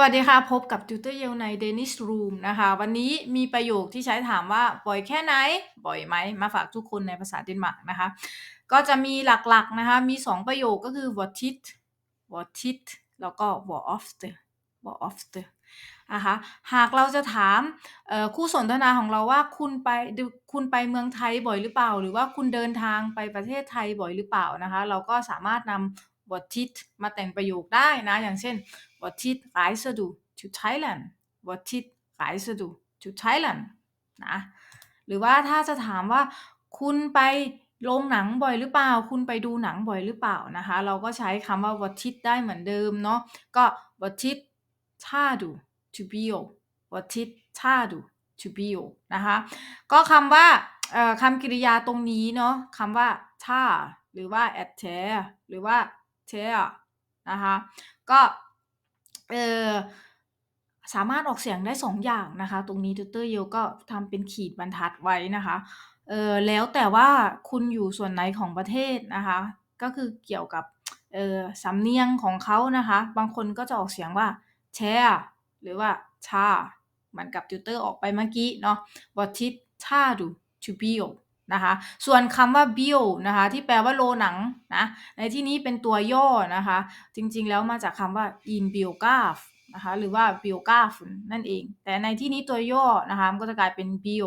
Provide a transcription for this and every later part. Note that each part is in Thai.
วัสดีค่ะ พบกับ Tutor Yale ใน Danish Room นะคะ วันนี้มีประโยคที่ใช้ถามว่า บ่อยแค่ไหน บ่อยไหม มาฝากทุกคนในภาษาเดนมาร์กนะคะ ก็จะมีหลักๆนะคะ มี 2 ประโยคก็คือ hvor tit hvor tit แล้วก็ hvor ofte hvor ofte นะคะหากเราจะถามคู่สนทนาของเราว่าคุณไปคุณไปเมืองไทยบ่อยหรือเปล่า หรือว่าคุณเดินทางไปประเทศไทยบ่อยหรือเปล่านะคะ เราก็สามารถนำ hvor tit มาแต่งประโยคได้นะ อย่างเช่น hvor tit rejser du to Thailand hvor tit rejser du to Thailand นะหรือว่าถ้าจะถามว่าคุณไปโรงหนังบ่อยหรือเปล่า คุณไปดูหนังบ่อยหรือเปล่านะคะ เราก็ใช้คำว่า hvor tit ได้เหมือนเดิมเนาะก็ hvor tit tager du to bio hvor tit tager du to bio นะคะก็คำว่าคำกริยาตรงนี้เนาะคำว่า tar หรือว่า at tear หรือว่า tear นะคะก็เออสามารถออกเสียงได้ 2 อย่างนะคะ ตรงนี้ Tutor Yale ก็ทำเป็นขีดบรรทัดไว้นะคะเออแล้วแต่ว่าคุณอยู่ส่วนไหนของประเทศนะคะ ก็คือเกี่ยวกับเออสำเนียงของเขานะคะ บางคนก็จะออกเสียงว่า tear หรือว่า tar เหมือนกับ Tutor ออกไปเมื่อกี้เนาะ hvor tit tager du to bio นะคะส่วนคำว่า bio นะคะที่แปลว่าโรงหนังนะในที่นี้เป็นตัวย่อนะคะจริงๆแล้วมาจากคำว่า in biograph นะคะหรือว่า biograph นั่นเอง แต่ในที่นี้ตัวย่อนะคะมันก็จะกลายเป็น bio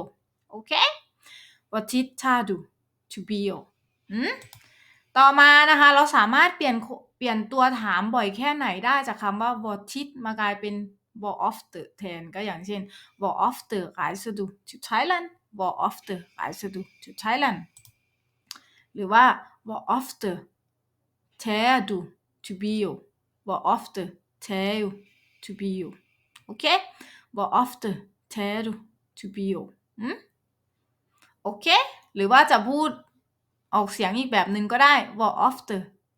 โอเค hvor tit tager du to bio อืมต่อมานะคะเราสามารถเปลี่ยนเปลี่ยนตัวถามบ่อยแค่ไหนได้จากคำว่า hvor tit มากลายเป็น hvor ofte แทนก็อย่างเช่น hvor ofte rejser du to Thailand hvor ofte rejser du to Thailand หรือว่า hvor ofte tager du to bio hvor ofte tager du to bio โอเค hvor ofte tager du to bio อืมโอเค หรือว่าจะพูดออกเสียงอีกแบบหนึ่งก็ได้ hvor ofte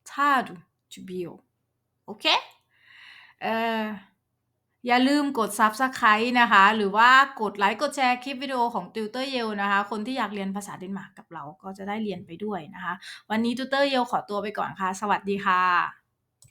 tager du to bio โอเคเอ่อ อย่าลืมกด Subscribe นะคะ หรือว่ากดไลค์ กดแชร์คลิปวิดีโอของ Tutor Yale นะคะ คนที่อยากเรียนภาษาเดนมาร์กกับเราก็จะได้เรียนไปด้วยนะคะ วันนี้ Tutor Yale ขอตัวไปก่อนค่ะ สวัสดีค่ะ